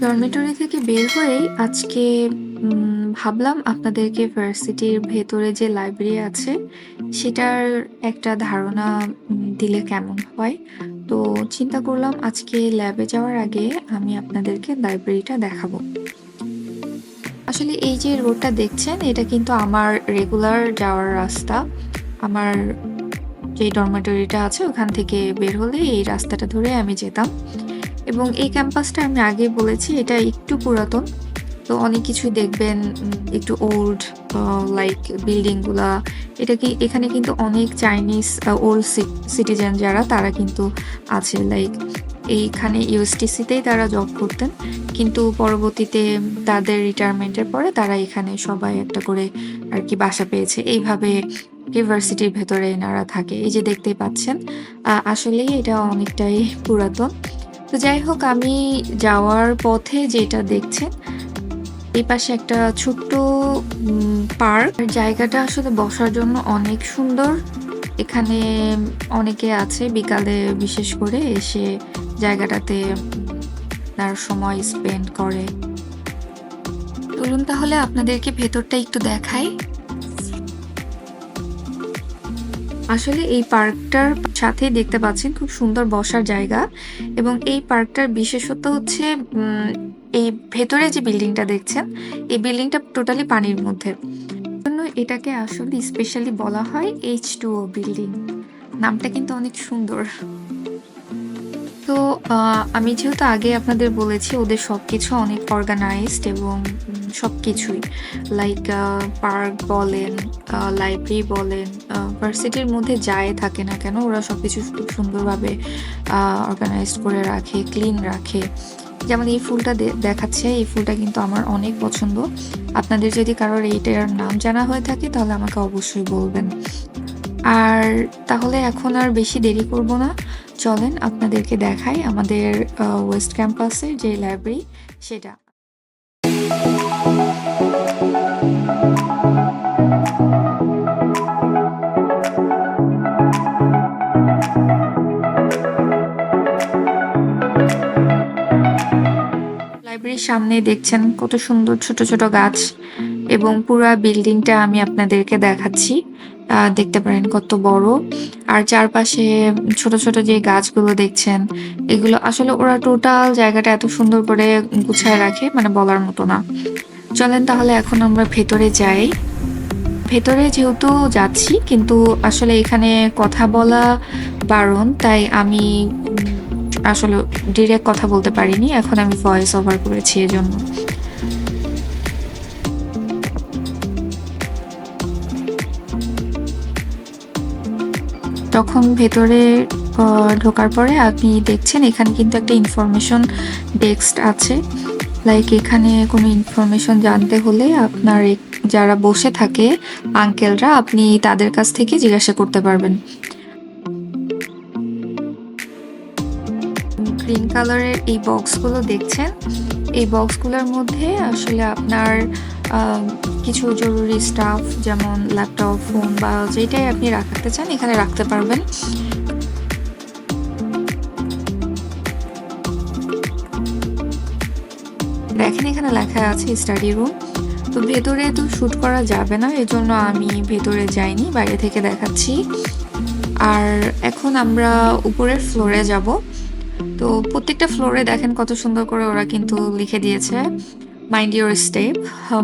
Dormitory থেকে বের হয়েই আজকে ভাবলাম আপনাদেরকে ভার্সিটির ভেতরে যে লাইব্রেরি আছে, সেটার একটা ধারণা দিলে কেমন হয়? তো চিন্তা করলাম আজকে ল্যাবে যাওয়ার আগে আমি আপনাদেরকে লাইব্রেরিটা দেখাবো। আসলে এই যে রোডটা দেখছেন, এটা কিন্তু আমার রেগুলার যাওয়ার রাস্তা। আমার যে ডরমিটরিটা আছে ওখান থেকে বের হলে এই রাস্তাটা ধরে আমি যেতাম। এবং এই ক্যাম্পাসটা আমি আগেই বলেছি, এটা একটু পুরাতন। তো অনেক কিছুই দেখবেন একটু ওল্ড লাইক বিল্ডিংগুলা। এটা কি, এখানে কিন্তু অনেক চাইনিজ ওল্ড সিটিজেন যারা, তারা কিন্তু আছে। লাইক এইখানে ইউএসটিসিতেই তারা জব করতেন। কিন্তু পরবর্তীতে তাদের রিটায়ারমেন্টের পরে তারা এখানে সবাই একটা করে আর কি বাসা পেয়েছে। এইভাবে ইউনিভার্সিটির ভেতরে এনারা থাকে। এই যে দেখতেই পাচ্ছেন। আসলেই এটা অনেকটাই পুরাতন। তো যাই হোক আমি যাওয়ার পথে যেটা দেখছেন, এই পাশে একটা ছোট্ট পার্ক। জায়গাটা আসলে বসার জন্য অনেক সুন্দর। এখানে অনেকে আছে বিকালে বিশেষ করে এসে জায়গাটাতে তার সময় স্পেন্ড করে। চলুন তাহলে আপনাদেরকে ভেতরটা একটু দেখাই। আসলে এই পার্কটার সাথেই দেখতে পাচ্ছেন খুব সুন্দর বসার জায়গা এবং এই পার্কটার বিশেষত্ব হচ্ছে এই ভেতরে যে বিল্ডিংটা দেখছেন, এই বিল্ডিংটা টোটালি পানির মধ্যে। জন্য এটাকে আসলে স্পেশালি বলা হয় এইচ টু বিল্ডিং। নামটা কিন্তু অনেক সুন্দর। তো আমি যেহেতু আগে আপনাদের বলেছি ওদের সবকিছু অনেক অর্গানাইজড এবং সব কিছুই লাইক পার্ক বলেন, লাইব্রেরি বলেন, ভার্সিটির মধ্যে যাই থাকে না কেন ওরা সব কিছু খুব সুন্দরভাবে অর্গানাইজড করে রাখে, ক্লিন রাখে। যেমন এই ফুলটা দেখাচ্ছে, এই ফুলটা কিন্তু আমার অনেক পছন্দ। আপনাদের যদি কারোর এইটার নাম জানা হয়ে থাকে তাহলে আমাকে অবশ্যই বলবেন। আর তাহলে এখন আর বেশি দেরি করব না। চলেন আপনাদেরকে দেখাই আমাদের ওয়েস্ট ক্যাম্পাসের যে লাইব্রেরি সেটা। লাইব্রেরির সামনে দেখছেন কত সুন্দর ছোট, ছোট গাছ এবং পুরা বিল্ডিংটা আমি আপনাদেরকে দেখাচ্ছি। দেখতে পারেন কত বড়। আর চারপাশে ছোট, ছোট যে গাছগুলো দেখছেন, এগুলো আসলে ওরা টোটাল জায়গাটা এত সুন্দর করে গুছায় রাখে মানে বলার মতো না। চলেন তাহলে এখন আমরা ভেতরে যাই। ভেতরে যেহেতু যাচ্ছি কিন্তু আসলে এখানে কথা বলা বারণ। তাই আমি আসলে ডিরেক্ট কথা বলতে পারিনি। এখন আমি ভয়েস ওভার করেছি এজন্য। তখন ভেতরে ঢোকার পরে আপনি দেখছেন এখানে কিন্তু একটা ইনফরমেশন ডেস্ক আছে। লাইক এখানে কোনো ইনফরমেশন জানতে হলে আপনার যারা বসে থাকে আঙ্কেলরা আপনি তাদের কাছ থেকে জিজ্ঞাসা করতে পারবেন। গ্রিন কালারের এই বক্সগুলো দেখছেন, এই বক্সগুলোর মধ্যে আসলে আপনার কিছু জরুরি স্টাফ যেমন ল্যাপটপ, ফোন বা যেটাই আপনি রাখতে চান এখানে রাখতে পারবেন। দেখেন এখানে লেখা আছে স্টাডি রুম। তো ভেতরে তো শ্যুট করা যাবে না। এজন্য আমি ভেতরে যাইনি। বাইরে থেকে দেখাচ্ছি। আর এখন আমরা উপরের ফ্লোরে যাব। তো প্রত্যেকটা ফ্লোরে দেখেন কত সুন্দর করে ওরা কিন্তু লিখে দিয়েছে মাইন্ড ইউর স্টেপ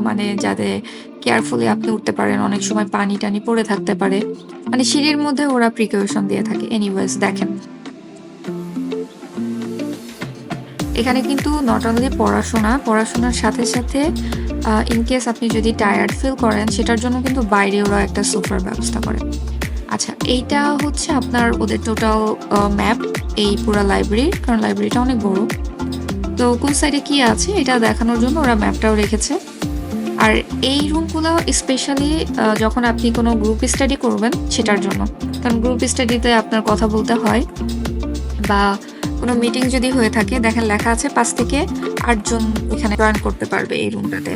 মানে যাতে কেয়ারফুলি আপনি উঠতে পারেন। অনেক সময় পানি-টানি পড়ে থাকতে পারে। মানে সিঁড়ির মধ্যে ওরা প্রিকশন দিয়ে থাকে। এনিওয়েজ দেখেন। এখানে কিন্তু নট অনলি পড়াশোনা, পড়াশোনার সাথে, সাথে আ ইন কেস আপনি যদি টায়ার্ড ফিল করেন সেটার জন্য কিন্তু বাইরে ওরা একটা সোফার ব্যবস্থা করে। আচ্ছা এইটা হচ্ছে আপনার ওদের টোটাল ম্যাপ এই পুরা লাইব্রেরি কারণ লাইব্রেরিটা অনেক বড়। তো কোন সাইডে কি আছে এটা দেখানোর জন্য ওরা ম্যাপটাও রেখেছে। আর এই রুমগুলো স্পেশালি যখন আপনি কোনো গ্রুপ স্টাডি করবেন সেটার জন্য। কারণ গ্রুপ স্টাডিতে আপনার কথা বলতে হয় বা কোনো মিটিং যদি হয়ে থাকে, দেখেন লেখা আছে পাঁচ থেকে আটজন এখানে জয়েন করতে পারবে এই রুমটাতে।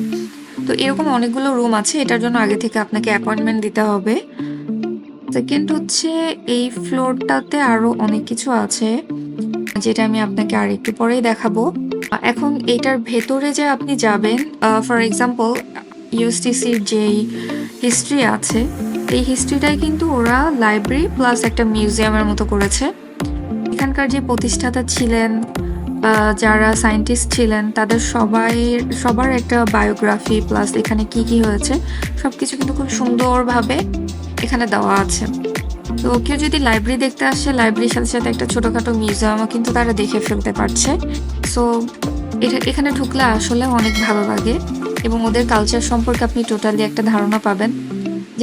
তো এরকম অনেকগুলো রুম আছে। এটার জন্য আগে থেকে আপনাকে অ্যাপয়েন্টমেন্ট দিতে হবে। সেকেন্ড হচ্ছে এই ফ্লোরটাতে আরও অনেক কিছু আছে। যেটা আমি আপনাকে আর একটু পরেই দেখাবো। এখন এটার ভেতরে যে আপনি যাবেন ফর এক্সাম্পল ইউএসটিসির যেই হিস্ট্রি আছে, এই হিস্ট্রিটাই কিন্তু ওরা লাইব্রেরি প্লাস একটা মিউজিয়ামের মতো করেছে। এখানকার যে প্রতিষ্ঠাতা ছিলেন যারা সায়েন্টিস্ট ছিলেন, তাদের সবাই, সবার একটা বায়োগ্রাফি প্লাস এখানে কি কি হয়েছে সব কিছু কিন্তু খুব সুন্দরভাবে এখানে দেওয়া আছে। তো কেউ যদি লাইব্রেরি দেখতে আসে লাইব্রেরির সাথে সাথে একটা ছোটোখাটো মিউজিয়ামও কিন্তু তারা দেখে ফেলতে পারছে। সো এটা, এখানে ঢুকলে আসলে অনেক ভালো লাগে এবং ওদের কালচার সম্পর্কে আপনি টোটালি একটা ধারণা পাবেন।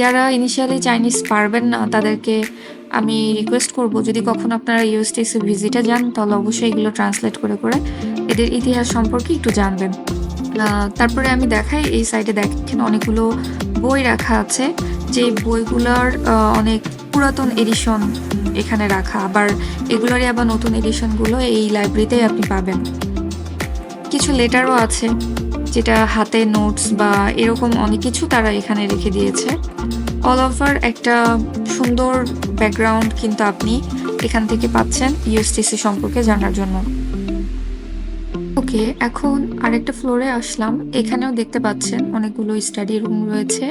যারা ইনিশিয়ালি চাইনিজ পারবেন না, তাদেরকে আমি রিকোয়েস্ট করব, যদি কখনো আপনারা ইউএসটিসি ভিজিটে যান, তাহলে অবশ্যই এগুলো ট্রান্সলেট করে করে এদের ইতিহাস সম্পর্কে একটু জানবেন। তারপরে আমি দেখাই, এই সাইডে দেখেন অনেকগুলো বই রাখা আছে যে বইগুলোর অনেক পুরাতন এডিশন এখানে রাখা। আবার এগুলোরই আবার নতুন এডিশনগুলো এই লাইব্রেরিতেই আপনি পাবেন। কিছু লেটারও আছে, যেটা হাতে নোটস বা এরকম অনেক কিছু তারা এখানে রেখে দিয়েছে। অল ওভার একটা সুন্দর ব্যাকগ্রাউন্ড কিন্তু আপনি এখান থেকে পাচ্ছেন ইউএসটিসি সম্পর্কে জানার জন্য। ওকে এখন আরেকটা ফ্লোরে আসলাম। এখানেও দেখতে পাচ্ছেন অনেকগুলো স্টাডি রুম রয়েছে।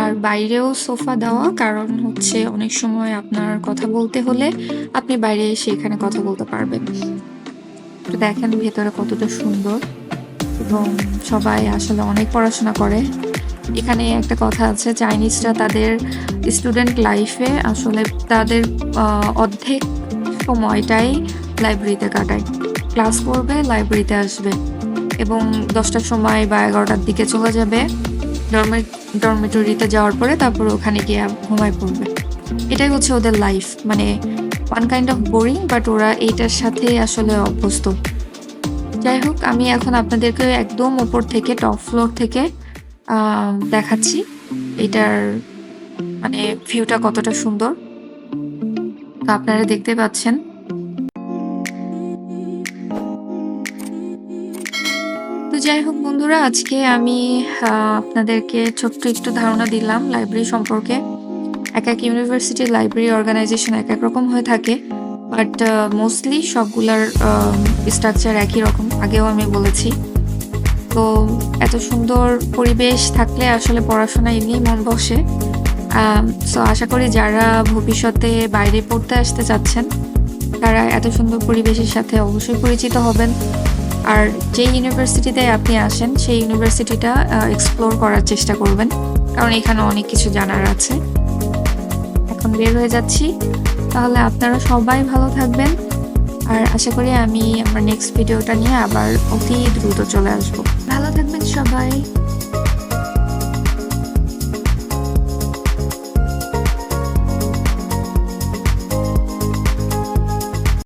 আর বাইরেও সোফা দেওয়া, কারণ হচ্ছে অনেক সময় আপনার কথা বলতে হলে আপনি বাইরে এসে এখানে কথা বলতে পারবেন। দেখেন ভেতরে কতটা সুন্দর এবং সবাই আসলে অনেক পড়াশোনা করে। এখানে একটা কথা আছে, চাইনিজরা তাদের স্টুডেন্ট লাইফে আসলে তাদের অর্ধেক সময়টাই লাইব্রেরিতে কাটায়। ক্লাস করবে লাইব্রেরিতে আসবে এবং দশটার সময় বা এগারোটার দিকে চলে যাবে। ডরমে ডরমেটরিতে যাওয়ার পরে তারপর ওখানে গিয়ে ঘুমায় পড়বে। এটাই হচ্ছে ওদের লাইফ মানে one kind of boring but ওরা এইটার সাথে আসলে অভ্যস্ত। যাই হোক, আমি এখন আপনাদেরকে একদম ওপর থেকে টপ ফ্লোর থেকে দেখাচ্ছি। এটার মানে ভিউটা কতটা সুন্দর। আপনারা দেখতে পাচ্ছেন যাই হোক বন্ধুরা, আজকে আমি আপনাদেরকে ছোট্ট একটু ধারণা দিলাম লাইব্রেরি সম্পর্কে। এক এক ইউনিভার্সিটির লাইব্রেরি অর্গানাইজেশন এক এক রকম হয়ে থাকে, বাট মোস্টলি সবগুলার স্ট্রাকচার একই রকম, আগেও আমি বলেছি। তো, এত সুন্দর পরিবেশ থাকলে আসলে পড়াশোনা এমনি মন বসে। সো আশা করি যারা ভবিষ্যতে বাইরে পড়তে আসতে চাচ্ছেন, তারা এত সুন্দর পরিবেশের সাথে অবশ্যই পরিচিত হবেন। আর যে ইউনিভার্সিটিতে আপনি আসেন, সেই ইউনিভার্সিটিটা এক্সপ্লোর করার চেষ্টা করবেন। কারণ এখানে অনেক কিছু জানার আছে। এখন বের হয়ে যাচ্ছি। তাহলে আপনারা সবাই ভালো থাকবেন। আর আশা করি আমি আমার নেক্সট ভিডিওটা নিয়ে আবার অতি দ্রুত চলে আসব। ভালো থাকবেন সবাই।